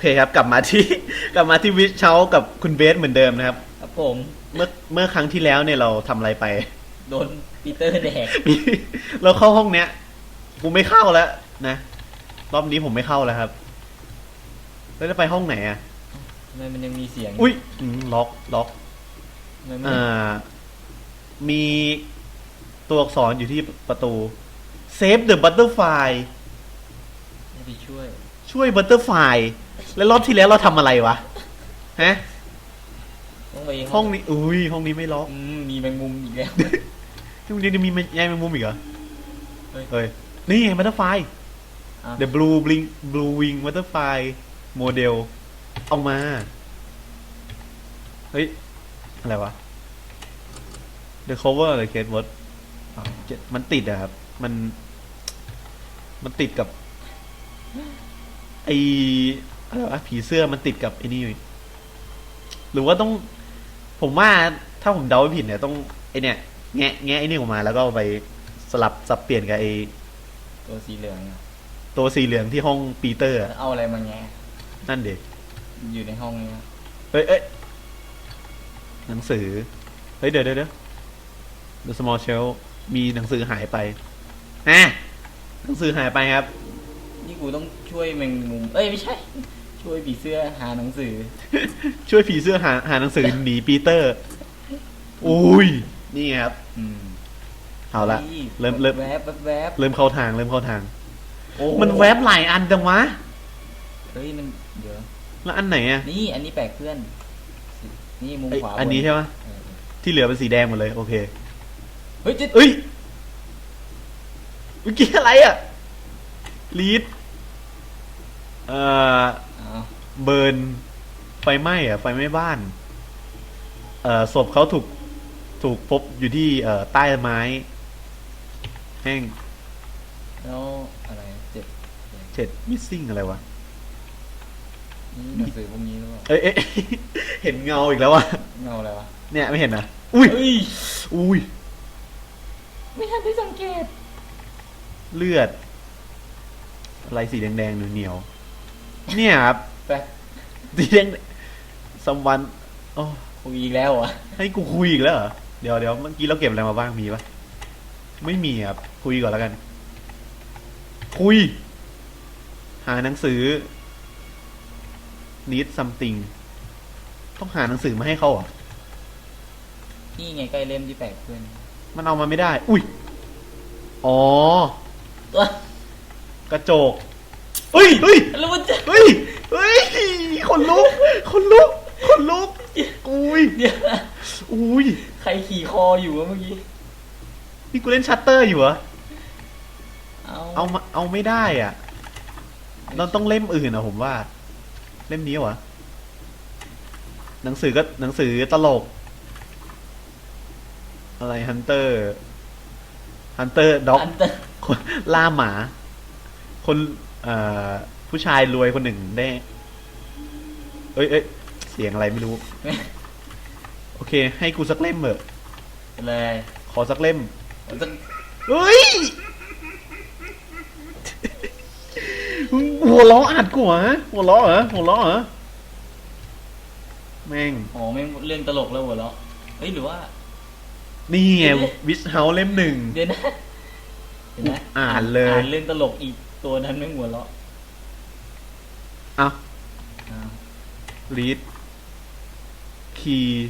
เคครับกลับมาที่ กลับมาที่วิชเชากับคุณเบสเหมือนเดิมนะครับ ครับผม เมื่อเมื่อครั้งที่แล้วเนี่ยเราทำอะไรไป โดนปีเตอร์แดกมีเราเข้าห้องเนี้ยกูไม่เข้าแล้วนะรอบนี้ผมไม่เข้าแล้วครับแล้วจะไปห้องไหนอะทำไมมันยังมีเสียงอุ้ยอืมล็อกล็อกทำไมมันอ่า มีตัวอักษรอยู่ที่ประตู Save the butterfly ไม่ไปช่วย ช่วย butterfly แล้วรอบที่แล้วเราทำอะไรวะฮะต้องไปห้องนี้อุ้ยห้องนี้ไม่ล็อกอืมมีแมงมุมอีกแล้วที่มึงจะมียายแมงมุมอีกเหรอเฮ้ยเฮ้ยนี่ไง butterfly อะ the blue bling blue wing butterfly model เอามา เฮ้ย อะไรวะ the cover อะไร Kate Word อ๋อมันติดอะครับ มัน มันติดกับ ไอ อะไรวะผีเสื้อมันติดกับไอ้นี่อยู่หรือว่าต้อง ผมว่าถ้าผมเดาไม่ผิดเนี่ยต้องไอเนี่ยแงะแงะไอนี่ออกมา แล้วก็เอาไปสลับสับเปลี่ยนกับไอตัวสีเหลืองอะตัวสีเหลืองที่ห้องปีเตอร์อะเอาอะไรมาแงะนั่นเด็กอยู่ในห้องนี้เอ้ยเอ้ยหนังสือ เฮ้ยเดี๋ยวเดี๋ยวเดี๋ยว The Small Shell มีหนังสือหายไปอะหนังสือหายไปครับ นี่กูต้องช่วยแมงมุม เอ้ยไม่ใช่ ช่วยผีเสื้อหาหนังสือ ช่วยผีเสื้อหาหาหนังสือหนีปีเตอร์ อุ้ย นี่ครับ อืมเอาละฮ้ยเริ่มเริ่มแวบแวบแวบเริ่มเข้าทางเริ่มเข้าทาง โอ้มันแวบหลายอันจังวะ เฮ้ยมันเดี๋ยวแล้วอันไหนอะนี่ อันนี้แปลกเพื่อน นี่มุมไอ้ขวาอันนี้ใช่ไหมเออที่เหลือเป็นสีแดงหมดเลย โอเค เฮ้ยจะเอ้ยเมื่อกี้อะไรอะลีดเอ่ออ้าว เบิร์นไฟไหม้อะไฟไหม้บ้าน เอ่อศพเขาถูกถูกพบอยู่ที่เอ่อใต้ไม้ แห้งแล้วอะไรเจ็บเจ็ดมิสซิ่งอะไรวะนี่หนังสือพวกนี้หรือเปล่าเอ้ยเอ้ย เห็นเงาอีกแล้ววะเงาอะไรวะเนี่ยไม่เห็นนะอุ้ยเฮ้ยอุ้ยไม่ทันได้สังเกต เลือด อะไรสีแดงๆเหนียวๆเนี่ยครับ แปลกสีแดงสมวันโอ้คุยอีกแล้วเหรอะให้กูคุยอีกแล้วเหรอเดี๋ยวเดี๋ยวเมื่อกี้เราเก็บอะไรมาบ้างมีปะไม่มีครับคุยก่อนแล้วกัน คุย หาหนังสือ need something ต้องหาหนังสือมาให้เขาเหรอนี่ไงใกล้เล่มที่แปลกเพื่อนมันเอามาไม่ได้ อุ้ย อ๋อ ตัวกระจก เฮ้ยเฮ้ยแล้วมันจะ เฮ้ยเฮ้ยคนลุกคนลุกคนลุกอุ้ยเดี๋ยวนะอุ้ยใครขี่คออยู่วะเมื่อกี้ นี่กูเล่นชัตเตอร์อยู่เหรอเอาเอามาเอาไม่ได้อะเราต้องเล่มอื่นอะผมว่า เล่มนี้วะหนังสือก็หนังสือตลก อะไรฮันเตอร์ฮันเตอร์ด็อกอันเตอร์คนล่าหมา คนเอ่อ ผู้ชายรวยคนหนึ่งได้ เอ้ยเอ้ยเสียงอะไรไม่รู้ โอเค ให้กูสักเล่มเถอะ เลยขอสักเล่มมันจะเฮ้ยหัวล้ออัดกูเหรอหัวล้อเหรอหัวล้อเหรอแม่งอ๋อไม่งเรื่องตลกแล้วหัวเราะเฮ้ยหรือว่า นี่ไงวิชเฮาเล่มหนึ่งเดี๋ยวนะเดี๋ยวนะอ่านเลย อ่านเรื่องตลกอีก ตัวนั้นไม่งหัวเราะเอ้าอ้าวลีดคีย์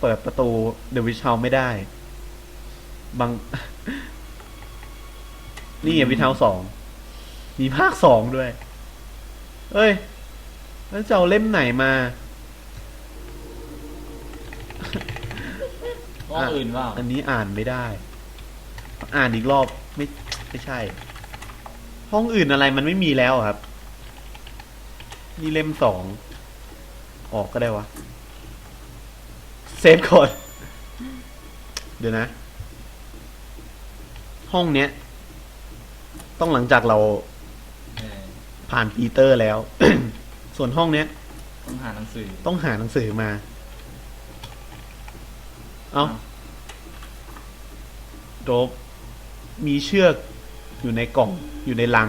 เปิดประตูเดอะวิชเฮาไม่ได้ บาง นี่ไงวิชเฮาสองมีภาคสองด้วย เอ้ย แล้วจะเอาเล่มไหนมา ห้องอื่นเปล่าอันนี้อ่านไม่ได้ อ่านอีกรอบไม่ไม่ใช่ ห้องอื่นอะไรมันไม่มีแล้วอะครับ นี่เล่มสองออกก็ได้วะ เซฟก่อน เดี๋ยวนะ ห้องเนี้ย ต้องหลังจากเราเออผ่านปีเตอร์แล้ว ส่วนห้องเนี้ย ต้องหาหนังสือต้องหาหนังสือมา เอาโดบมีเชือก อยู่ในกล่อง อยู่ในลัง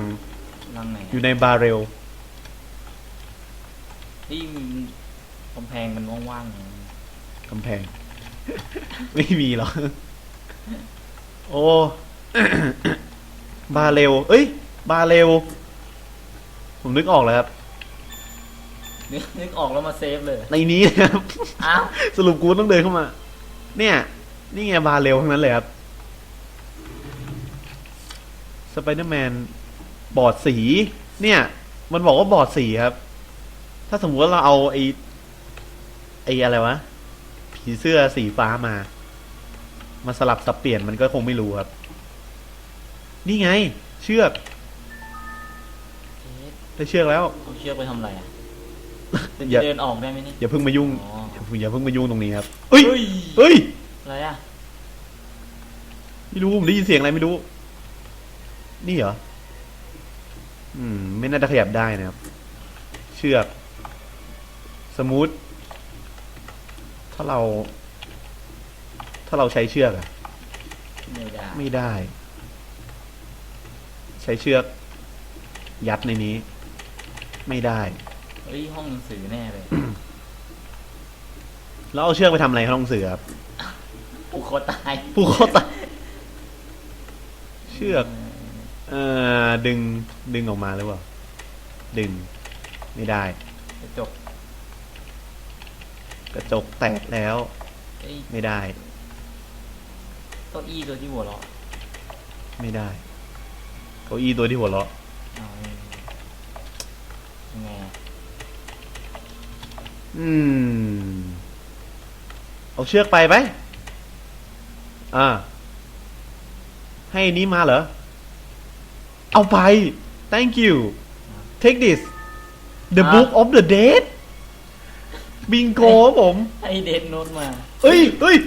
รังไหนอยู่ในบาเรล ที่มันกำแพงมันว่างๆไงกำแพง ไม่มีหรอก โอ้ บาเร็ว เอ้ย บาเร็ว ผมนึกออกแล้วครับ นึกนึกออกแล้วมาเซฟเลย ในนี้นะครับ อ้าว สรุปกูต้องเดินเข้ามา เนี่ย นี่ไงบาเร็วทั้งนั้นเลยครับ ส ไปเดอร์แมนบอร์ดสี เนี่ย มันบอกว่าบอร์ดสีครับ ถ้าสมมติว่าเราเอาไอ้ไอ้อะไรวะ ผีเสื้อสีฟ้ามา มาสลับสับเปลี่ยนมันก็คงไม่รู้ครับ นี่ไง เชือก เอ๊ะได้เชือกแล้ว เอาเชือกไปทำอะไรอะอย่า เดินออกได้ไหมเนี่ยอย่าเพิ่งมายุ่ง อ๋ออย่าเพิ่งอย่าเพิ่งมายุ่งตรงนี้ครับเอ้ยเฮ้ยเฮ้ย อะไรอะ ไม่รู้ผมได้ยินเสียงอะไรไม่รู้ นี่เหรอ อืม ไม่น่าจะขยับได้นะครับ เชือก สมูท ถ้าเรา ถ้าเราใช้เชือกอะไม่ได้ ไม่ได้ ใช้เชือก ยัดในนี้ ไม่ได้ เฮ้ยห้องหนังสือแน่เลย แล้วเอาเชือกไปทำอะไรครับน้องเสือครับผูกคอตายผู้โคตรเชือก เอ่อดึงดึงออกมาหรือเปล่า ดึง ไม่ได้ กระจกกระจกแตกแล้วเอ้ยไม่ได้ เก้าอี้ตัวที่หัวเราะไม่ได้ เก้าอี้ตัวที่หัวเราะเอายังไงอะอืม เอาเชือกไปไหมอ่า ให้อันนี้มาเหรอ เอาไป thank you take this the book of the dead bingo ครับผม ให้เดนโน้ตมา เอ้ยเอ้ย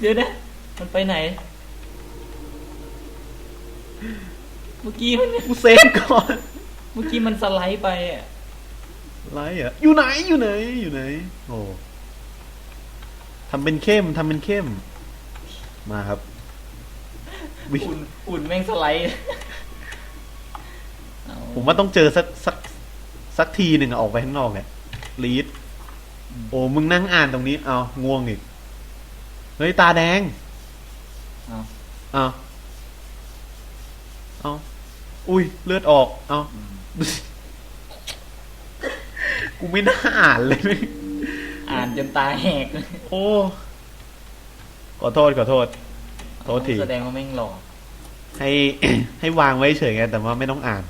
เดี๋ยวนะ มันไปไหน เมื่อกี้มันกูเซฟก่อน เมื่อกี้มันสไลด์ไปอะ ไรอะ อยู่ไหน อยู่ไหน อยู่ไหน โอ้ ทำเป็นเข้ม ทำเป็นเข้ม มาครับ วิอุ่นอุ่นแม่งสไลด์เอาผมว่าต้องเจอสักสักสักทีหนึ่งอะออกไปข้างนอกเนี่ยลีดโอ้มึงนั่งอ่านตรงนี้ เอาง่วงอีก เฮ้ย ตาแดง เอาเอาเอาอุ้ย เลือดออก เอาอืมกูไม่น่าอ่านเลย อ่านจนตาแหก โอ้ ขอโทษ ขอโทษ โทษทีแสดงว่าแม่งหลอกให้ ให้วางไว้เฉยไงแต่ว่าไม่ต้องอ่าน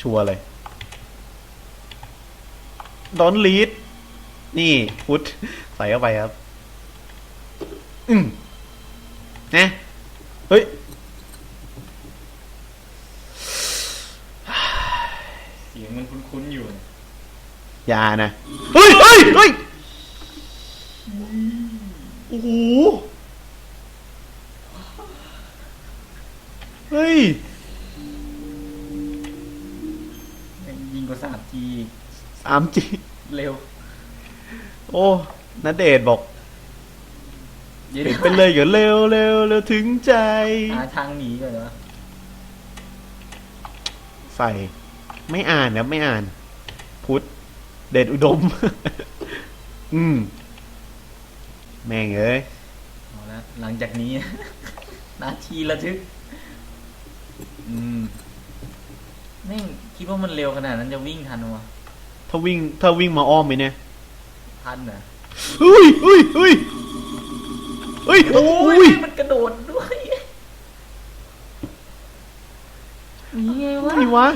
ชัวร์เลยดอนลีดนี่พุทธใส่เข้าไปครับ อืมนะเฮ้ยเสียงมันคุ้นๆอยู่อย่านะ เฮ้ยเฮ้ยเฮ้ยโอ้โห เฮ้ ยแม่งยิงกว่าสามทีสามจีเร็ว โอ้นัดเดทบอกเดี๋ยวเห็นเป็นเลยอย่าเร็วเร็วเร็วถึงใจหาทางหนีก่อนวะใส่ ไม่อ่านนะไม่อ่าน พุทธเดชอุดม อืม แม่งเอ้ย เอาละหลังจากนี้ นาทีระทึก อืมแม่งคิดว่ามันเร็วขนาดนั้นจะวิ่งทันวะถ้าวิ่งถ้าวิ่งมาอ้อมไหมเนี่ยทันเหรอเฮ้ยเฮ้ยเฮ้ยเฮ้ยโอ้โอ้ยยมันกระโดดด้วยนี่ไงวะไงวะ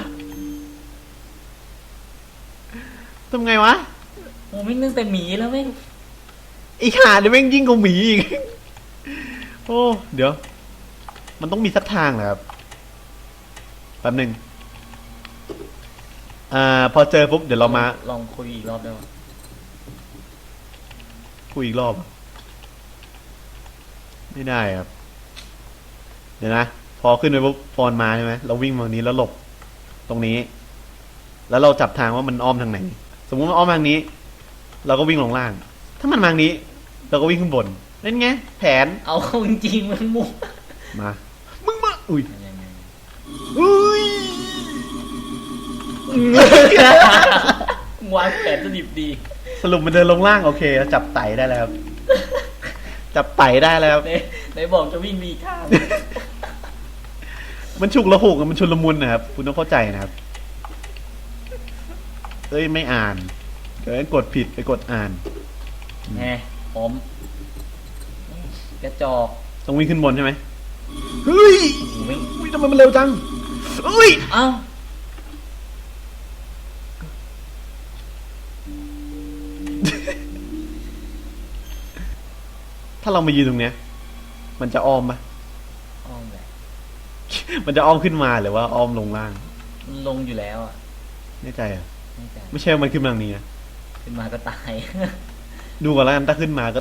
ทำไงวะโอ้ไม่งตั้งแต่หมีแล้วแม่งไอีห่าเดี๋ยวแม่งยิ่งกว่าหมีอีก โอ้ เดี๋ยว มันต้องมีสักทางแหละครับแป๊บหนึ่งอ่า พอเจอปุ๊บเดี๋ยวเรามาลองคุยอีกรอบได้ปะคุยอีกรอบ ไม่ได้ครับ เดี๋ยวนะ พอขึ้นไปปุ๊บฟอนมาใช่ไหมเราวิ่งมาตรงนี้แล้วหลบ ตรงนี้ แล้วเราจับทางว่ามันอ้อมทางไหน สมมุติมันอ้อมทางนี้ เราก็วิ่งลงล่าง ถ้ามันมาทางนี้ เราก็วิ่งขึ้นบนนั่นไง แผน เอาเข้าจริงๆมันมุกมา มึงมา อุ้ยยังไงอุ้ยเฮ้ วางแผนสดิบดีสรุปมันเดินลงล่างโอเคจับไตได้แล้วครับจับไตได้แล้วครับไหนไหนบอกจะวิ่งมีข้ามมันฉุกละหุกอะมันชุลมุนนะครับ คุณต้องเข้าใจนะครับ เอ้ยไม่อ่านเดี๋ยวกดผิดไปกดอ่าน แหมผมกระจอกต้องวิ่งขึ้นบนใช่ไหมเฮ้ยหูไม่อุ้ยทำไมมันเร็วจังเอ้ย เอ้า ถ้าเรามายืนตรงเนี้ย มันจะอ้อมปะอ้อมแบบมันจะอ้อมขึ้นมาหรือว่าอ้อมลงล่างมันลงอยู่แล้วอะแน่ใจอะ ไม่ใช่ไม่ใช่ว่ามันขึ้นมาทางนี้นะขึ้นมาก็ตาย ดูก่อนแล้วกันถ้าขึ้นมาก็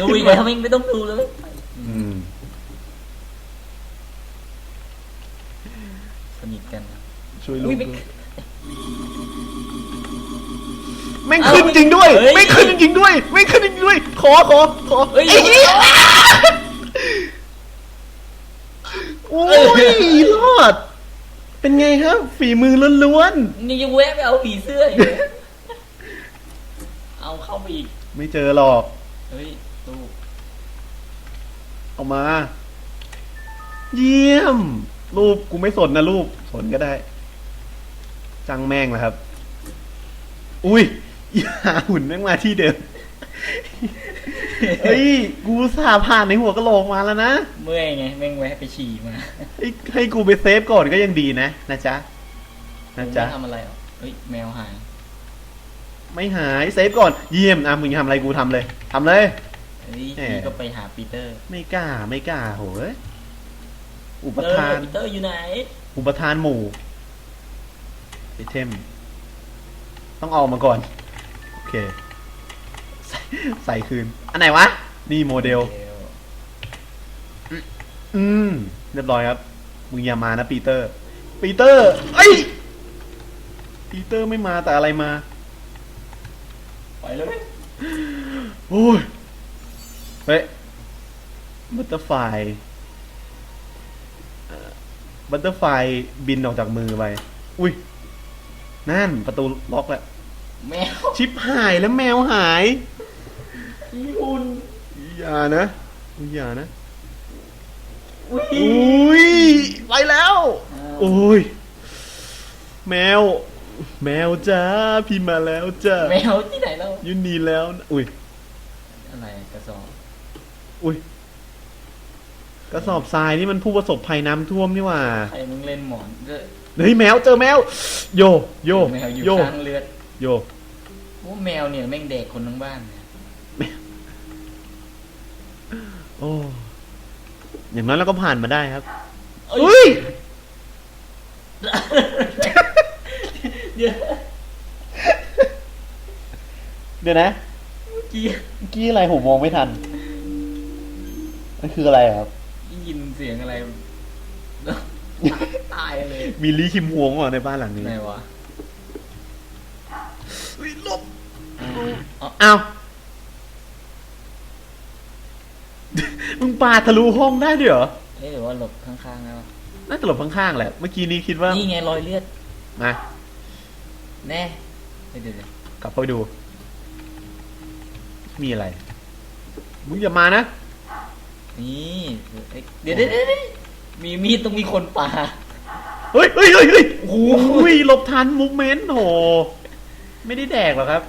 ดูอีกแล้วไม่ไม่ต้องดูเลยอืมสนิทกันนะช่วยลูอุ๊กยไม่ด้วย แม่งขึ้นจริงด้วยเฮ้ยไม่งขึ้นจริงด้วยไม่งขึ้นจริงด้วย ขอขอขอเอ้ย ไอ้เหี้ยโอ้ยรอด เป็นไงครับ ฝีมือล้วนนี่ยังแวะไปเอาผีเสื้ออยู่เลยเอาเข้าไปอีก ๆไม่เจอหรอก เฮ้ยดูเอามา เยี่ยม รูปกูไม่สนนะรูป สนก็ได้จังแม่งแล้วครับ อุ้ย อย่าหุ่นแม่งมาที่เดิม เฮ้ย กูสาผ่านในหัวกะโหลกมาแล้วนะ เมื่อยไงแม่งแวะไปฉี่มาให้ให้กูไปเซฟก่อนก็ยังดีนะ นะจ๊ะ นะจ๊ะผมไม่ทำอะไรหรอกเฮ้ยแมวหายไม่หายเซฟก่อนเยี่ยมอะมึงทำอะไรกูทำเลยทำเลย เฮ้ยแหม พี่ก็ไปหาปีเตอร์ไม่กล้าไม่กล้าโหยอุปเออทานปีเตอร์อยู่ไหนอุปทานหมู่ไอเทม ต้องเอามาก่อนโอ เคใส่ใส่คืน อันไหนวะ นี่โมเดล อืม เรียบร้อยครับ มึงอย่ามานะปีเตอร์ ปีเตอร์เอ้ยปีเตอร์ไม่มาแต่อะไรมา ไปเลยโอ้ย เฮ้ย บัตเตอร์ไฟบัตเตอร์ไฟบินออกจากมือไป อุ้ย นั่นประตูล็อกแล้ว แมวชิปหายแล้วแมวหายคุณอย่านะอย่านะอุ้ยอุ้ยไปแล้ว โอ้ย แมว แมวจ้าพี่มาแล้วจ้าแมวที่ไหนแล้วยุนีแล้วนะอุ้ยอะไรกระสอบอุ้ยกระสอบทรายนี่มันผู้ประสบภัยน้ำท่วมนี่หว่าใครมึงเล่นหมอนเด้อเฮ้ยแมวเจอแมว โยโยแมวอยู่โย ข้างเลือด โยโอ้แมวเนี่ยแม่งเด็กคนทั้งบ้านเนี่ยโอ้อย่างน้อยเราก็ผ่านมาได้ครับเอ้อุ้ย ย เดี๋ยวเดี๋ยวนะเมื่อกี้เมื่อกี้อะไรผมมองไม่ทันมันคืออะไรครับ ได้ยินเสียงอะไร ตายเลย มีลีคิมฮวงว่ะในบ้านหลังนี้ ไหนวะ เฮ้ยหลบ อ๋ออ้าวมึงปาทะลุห้องได้ด้วยเหรอเอ๊ะหรือว่าหลบข้างๆแล้วน่าจะหลบข้างๆแหละ เมื่อกี้นี้คิดว่านี่ไงรอยเลือด มา แน่เฮ้ยเดี๋ยวเดี๋ยวกลับเข้าไปดู มีอะไร มึงอย่ามานะนี่เอ้ยเดี๋ยวเดี๋ยวเดี๋ยวเดี๋ยวมีมีดต้องมีคนป่า เฮ้ยเฮ้ยเฮ้ยเฮ้ยโอ้โหโอ้ยหลบทันมูฟเมนต์โห ไม่ได้แดกหรอกครับ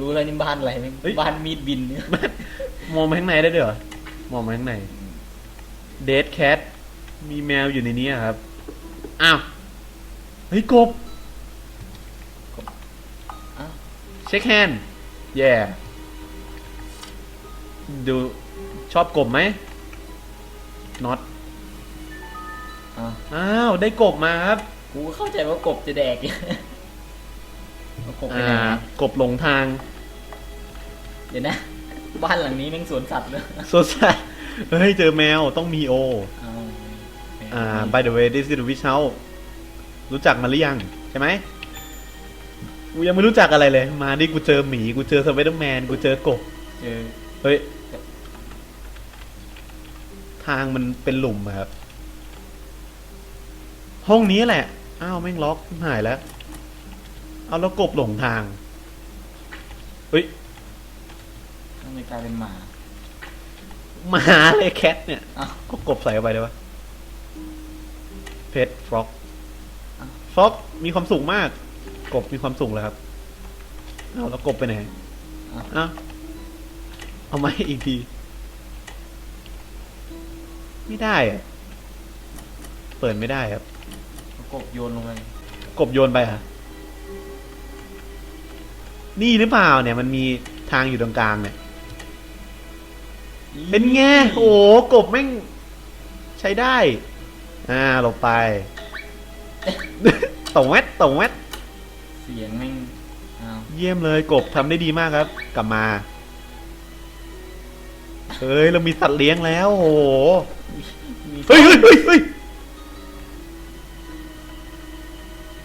รู้แล้วนี่บ้านอะไรไหมเฮ้ย บ้านมีดบินเนี่ยมองมาข้างในได้ด้วยเหรอมองมาข้างในเดดแคทมีแมวอยู่ในนี้อะครับ อ้าว เฮ้ยกบ อ้าวเช็คแฮนด์แย่ดูชอบกบไหมน็อตอ้าวอ้าวได้กบมาครับ กูก็เข้าใจว่ากบจะแดกอยู่เอา กบไปอ่าไหนวะกบหลงทางเดี๋ยวนะ บ้านหลังนี้แม่งสวนสัตว์เลยสดใสเฮ้ย เจอแมวต้องมีโอ เอาอ่า by the way this is the witch house รู้จักมันหรือยัง ใช่ไหมกูยังไม่รู้จักอะไรเลย มานี่กูเจอหมี กูเจอสไปเดอร์แมน กูเจอกบ เจอเฮ้ย ทางมันเป็นหลุมอะครับ ห้องนี้แหละ อ้าว แม่งล็อกหายแล้ว เอาแล้วกบหลงทาง เฮ้ยทำไมกลายเป็นหมา หมาเลยแคทเนี่ยอ้าว ก็กบใส่เข้าไปได้ปะเพชรฟล็อกอ้าวฟล็อกมีความสุขมาก กบมีความสุขแล้วครับเอาแล้วกบไปไหนอ้าวเอาเอามาให้อีกที ไม่ได้อะเปิดไม่ได้ครับเอากบโยนลงไปกบโยนไปอะ นี่หรือเปล่าเนี่ยมันมีทางอยู่ตรงกลางเนี่ย เป็นไงโอ้โหกบแม่ง ใช้ได้ อ่าหลบไปตงแวดตงแวดเสียงแม่งอ้าวเยี่ยมเลยกบทำได้ดีมากครับ กลับมาเฮ้ยเรามีสัตว์เลี้ยงแล้วโอ้โหมีเฮ้ยเฮ้ยเฮ้ยเฮ้ย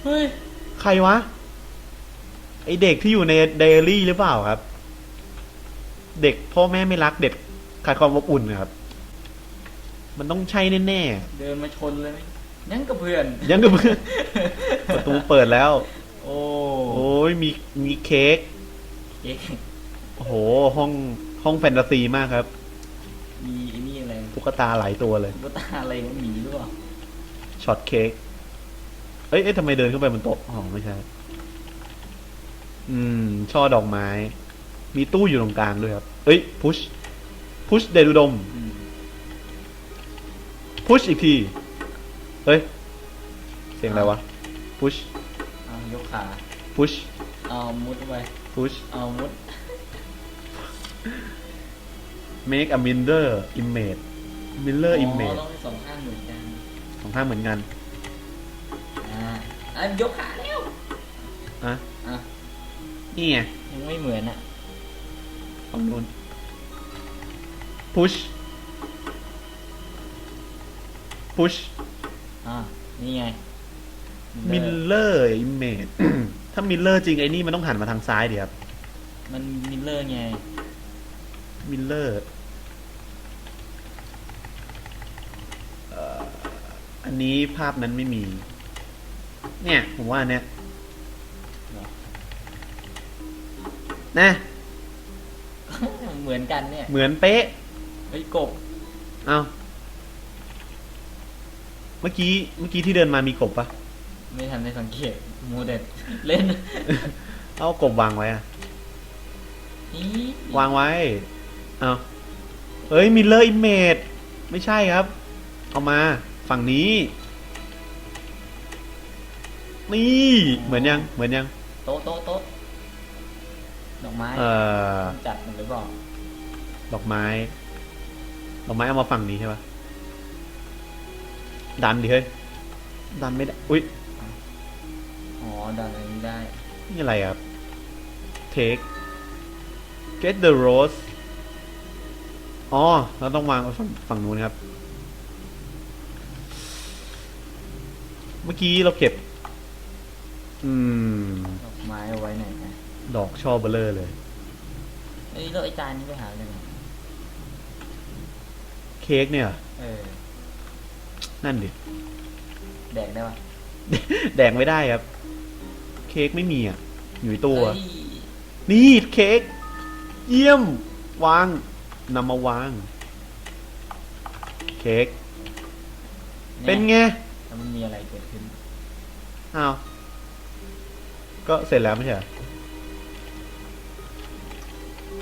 เฮ้ยใครวะ ไอเด็กที่อยู่ในไดอารี่หรือเปล่าครับ เด็กพ่อแม่ไม่รักเด็กขาดความอบอุ่นนะครับ มันต้องใช่แน่เดินมาชนเลยไหมยังกับเพื่อน ๆยังกับประตูเปิดแล้ว โอ้โอ้ยมีมีเค้กเอ๊ะโอ้โหห้องห้องแฟนตาซีมากครับมีไอ้นี่อะไรตุ๊กตาหลายตัวเลย ตุ๊กตาอะไรวะหมีหรือเปล่าช็อตเค้กเอ้ยเอ้ยทำไมเดินขึ้นไปบนโต๊ะอ๋อไม่ใช่ อืม ช่อดอกไม้ มีตู้อยู่ตรงกลางด้วยครับ เอ้ย พุช พุชเดดูดมอืมพุชอีกที เฮ้ย เสียงอะไรวะ พุช เอายกขา พุช เอามุดเข้าไป พุช เอามุด make a mirror image mirror อ๋อ image ต้องให้สองข้างเหมือนกันสองข้างเหมือนกัน อ่าอะยกขาแล้วอะ อะ นี่ไงยังไม่เหมือนอะฝั่งนู้น push push อ่านี่ไง mirror image ถ้า mirror จริงไอ้นี่มันต้องหันมาทางซ้ายดิครับมันมิลเลอร์ไง mirror เอ่ออันนี้ภาพนั้นไม่มี เนี่ย ผมว่าอันเนี้ย นะ เหมือนกันเนี่ยเหมือนเป๊ะเฮ้ยกบเอาเมื่อกี้ เมื่อกี้ที่เดินมามีกบปะไม่ทันได้สังเกตโมเดลเล่นเอากบวางไว้อะอีวางไว้ เอาเฮ้ยมิลเลอร์อิมเมจไม่ใช่ครับ เอามา ฝั่งนี้ นี่ เหมือนยัง เหมือนยัง ไม้เอ่อต้องจัดมันหรือเปล่าดอกไม้ ดอกไม้เอามาฝั่งนี้ใช่ปะดันดิเฮ้ย ดันไม่ได้ อุ้ย อ๋อดันอันนี้ได้ นี่อะไรครับ take get the rose อ๋อ เราต้องวางไว้ฝั่งฝั่งนู้นครับ เมื่อกี้เราเก็บ อืม ดอกไม้เอาไว้ไหนนะ ดอกช่อเบลเลอร์เลย เอ้ยแล้วไอ้จานนี้ไปหาเลยนะเค้กเนี่ย เออ นั่นดิ แดกได้ปะแดงไม่ได้ครับ เค้กไม่มีอะ อยู่ในตัวเฮ้ยนี่เค้กเยี่ยม วางนำมาวาง เค้กเป็นไงแล้วมันมีอะไรเกิดขึ้น อ้าว ก็เสร็จแล้วไม่ใช่เหรอ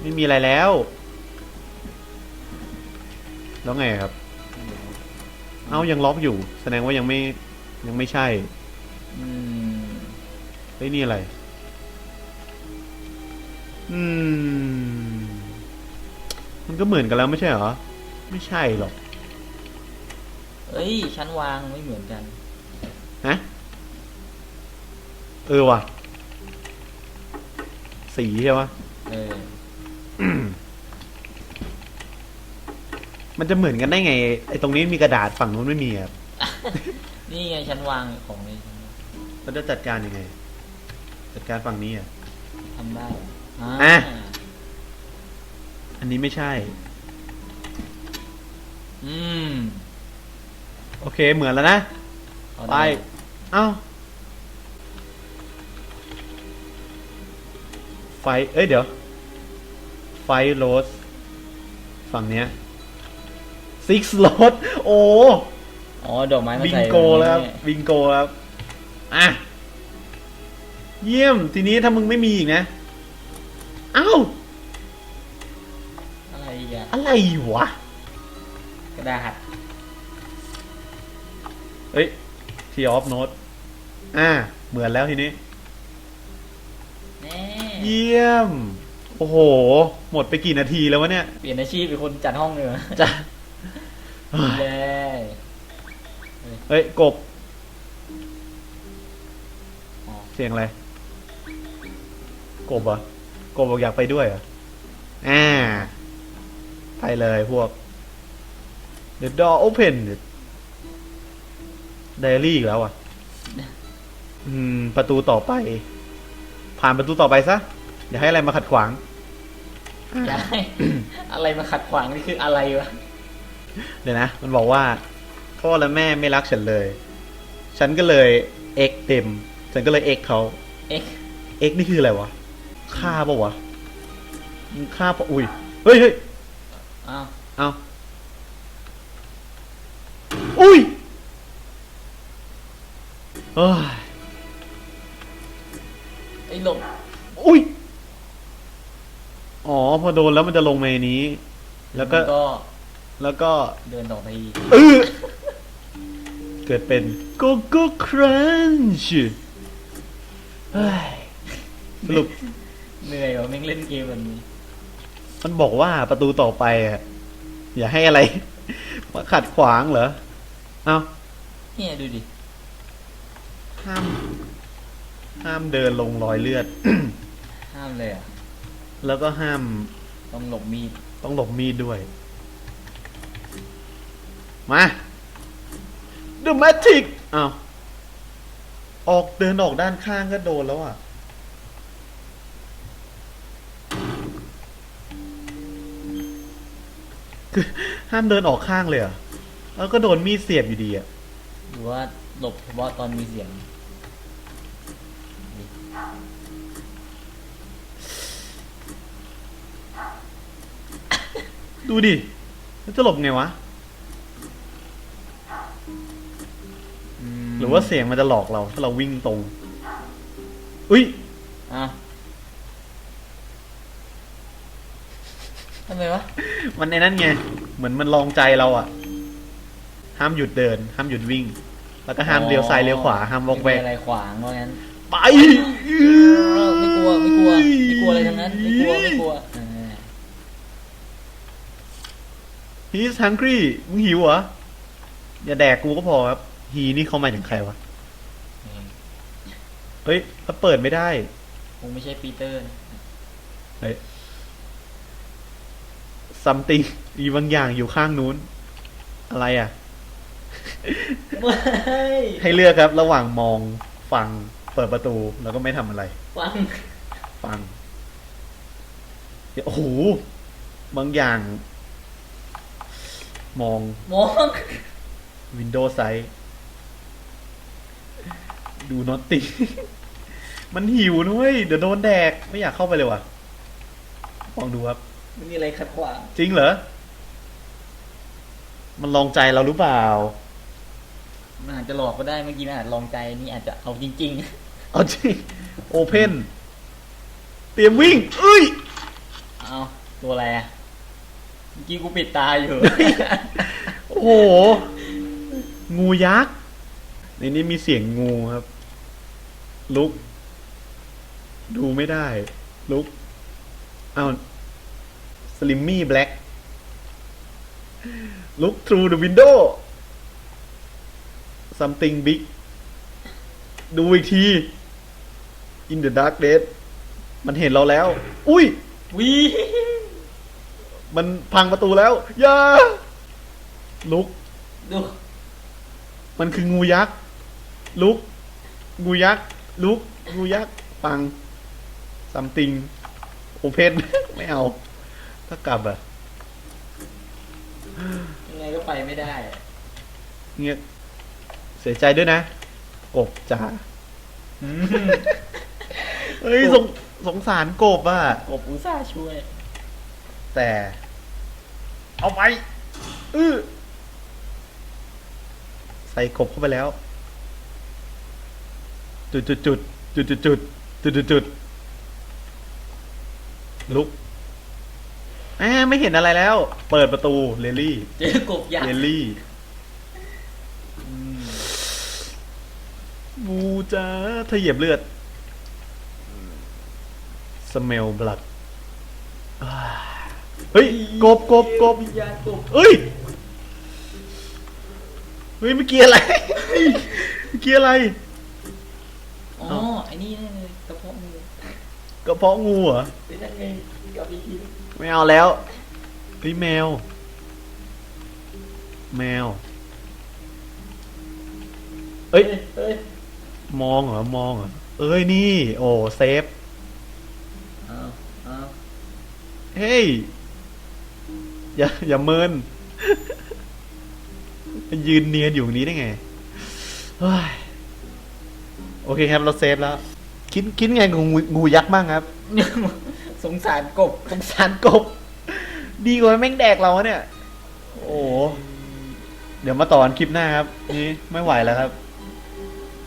ไม่มีอะไรแล้ว แล้วไงครับ เอ้ายังล็อกอยู่ แสดงว่ายังไม่ยังไม่ใช่อืมเฮ้ยนี่อะไร อืม มันก็เหมือนกันแล้วไม่ใช่เหรอ ไม่ใช่หรอก เอ้ยชั้นวางไม่เหมือนกัน ฮะ เออว่ะ สีใช่ปะเออ มันจะเหมือนกันได้ไงไอ้ตรงนี้มีกระดาษฝั่งนู้นไม่มีครับนี่ไงชั้นวางของในชั้นเราจะจัดการยังไง จัดการฝั่งนี้อะทำได้เหรออ่าอะอันนี้ไม่ใช่ อืม โอเคเหมือนแล้วนะเอาไปด้เอ้าไฟ เอ้ยเดี๋ยว ไฟโรส ฝั่งเนี้ย ซิกส์โรสโอ้อ๋อดอกไม้มาบิงใส่โกแล้วครับตรงนี้บิงโกครับอะเยี่ยมทีนี้ถ้ามึงไม่มีอีกนะเอ้าอะไรอีกอะอะไรวะกระดาษเอ้ยทีออฟโนตอ่าเหมือนแล้วทีนี้ แน่เยี่ยม โอ้โห หมดไปกี่นาทีแล้ววะเนี่ย เปลี่ยนอาชีพเป็นคนจัดห้องเลยเหรอจะ เลยเฮ้ยกบ อ๋อเสียงอะไร กบเหรอะกบบอกอยากไปด้วยเหรอะอ่าไปเลยพวก The door open ไดอารี่อีกแล้วอะ อืม ประตูต่อไป ผ่านประตูต่อไปซะ อย่าให้อะไรมาขัดขวางอยากให้อะไรมาขัดขวางนี่คืออะไรวะ เดี๋ยวนะ มันบอกว่า พ่อและแม่ไม่รักฉันเลย ฉันก็เลยเอ็กเต็ม ฉันก็เลยเอ็กเขาเอ๊ะเอ็กนี่คืออะไรวะฆ่าปะวะมึงฆ่าปะอุ้ย เฮ้ยเฮ้ยอ้าวเอาอุ้ยเอ้ยไอ้หลบอุ้ย อ๋อ พอโดนแล้วมันจะลงในนี้ แล้วก็มันก็ แล้วก็เดินต่อไปอีกเออเกิดเป็นโกโก้ครันช์เฮ้ยสรุปเหนื่อยวะแม่งเล่นเกมแบบนี้ มันบอกว่าประตูต่อไปอะอย่าให้อะไร มาขัดขวางเหรอ เอาเนี่ยดูดิ ห้าม ห้ามเดินลงรอยเลือด ห้ามเลยอะ แล้วก็ห้ามต้องหลบมีด ต้องหลบมีดด้วย มา The Magic อ้าวออกเดินออกด้านข้างก็โดนแล้วอะ คือห้ามเดินออกข้างเลยเหรอะแล้วก็โดนมีดเสียบอยู่ดีอะ หรือว่าหลบเฉพาะตอนมีเสียง ดูดิแล้วจะหลบไงวะ รือว่าเสียงมันจะหลอกเราถ้าเราวิ่งตรง อุ้ยอ้าวทำไมวะ มันในนั้นไง เหมือนมันลองใจเราอะห้ามหยุดเดิน ห้ามหยุดวิ่ง แล้วก็ห้ามเลี้ยวซ้ายเลี้ยวขวา ห้ามวอกแวกไอะไรขวางเพราะงั้น ไปไม่กลัวไม่กลัวไม่กลัวอะไรทั้งนั้นไม่กลัวไม่กลัวอ่าฮีสฮังกี้มึงหิวเหรอ อย่าแดกกูก็พอครับ ฮีนี่เขามาจากใครวะเฮ้ยมันเปิดไม่ได้ คงไม่ใช่ปีเตอร์นะเฮ้ย something มีบางอย่างอยู่ข้างนู้น อะไรอะ ไม่ให้เลือกครับ ระหว่างมองฟังเปิดประตูแล้วก็ไม่ทำอะไร ฟังฟังเดี๋ยวโอ้โหบางอย่าง มองมอง Windows ไซ e ดูนอตติ มันหิวนุ้ยเดี๋ยวโดนแดก ไม่อยากเข้าไปเลยว่ะลองดูครับ ไม่มีอะไรขัดขวางจริงเหรอ มันลองใจเราหรือเปล่า มันอาจจะหลอกก็ได้เมื่อกี้มันอาจลองใจนี่อาจจะเอาจริง เอาจริง โอเพนเตรียมวิ่งเอ้ย ๆ เอาตัวอะไรอะเมื่อกี้กูปิดตาอยู่ โอ้โห งูยักษ์ ในนี้มีเสียงงูครับ ลุก ดูไม่ได้ ลุกเอาสลิมมี่แบล็ก look through the window something big ดูอีกที in the dark days มันเห็นเราแล้ว อุ้ยวีมันพังประตูแล้ว อย่า ลุก ดู มันคืองูยักษ์ ลุก งูยักษ์ ลุกงูยักษ์ปังซัมติงโอเพน ไม่เอา ถ้ากลับอะยังไงก็ไปไม่ได้ เงี้ยเสียใจด้วยนะ กบจ๋าอืมเฮ้ยส่งสงสารกบอะ กบอุตส่าห์ช่วย แต่ เอาไป อื้อใส่กบเข้าไปแล้ว จุดจุดจุดจุดจุดจุดจุดจุดจุดลุกแหมไม่เห็นอะไรแล้ว เปิดประตูเลลี่เจอกบยักเลษ์ลี่งูจ้าเธอเหยียบเลือดสเมลบลัดเฮ้ยกบกบกบวิญญาณกบเอ้ยเฮ้ยเมื่อกี้อะไรเมื่อกี้อะไร อ๋อไอ้นี่แน่เลยกระเพาะงูกระเพาะงูเหรอเป็นยังไงกับอีกทีไม่เอาแล้วเฮ้ยแมว แมว เอ้ยเฮ้ยมองเหรอ มองเหรอ เอ้ยนี่ โอ้เซฟ อ้าวอ้าวเฮ้ย อย่าอย่าเมิน ยืนเนียนอยู่ตรงนี้ได้ไงเฮ้ย โอเคครับเราเซฟแล้ว คิดคิดไงกับงูงูยักษ์บ้างครับ สงสารกบ สงสารกบ ดีกว่าแม่งแดกเราอะเนี่ย โอ้โหเดี๋ยวมาต่อกันคลิปหน้าครับ นี่ไม่ไหวแล้วครับ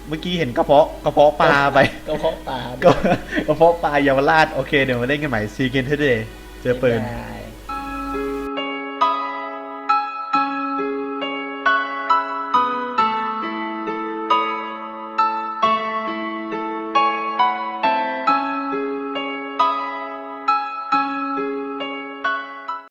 เมื่อกี้เห็นกระเพาะกระเพาะปลาไปกระเพาะปลา ก็กระเพาะปลาเยาวราชโอเคเดี๋ยวมาเล่นกันใหม่ซีเกนเทเดย์เจอปืนได้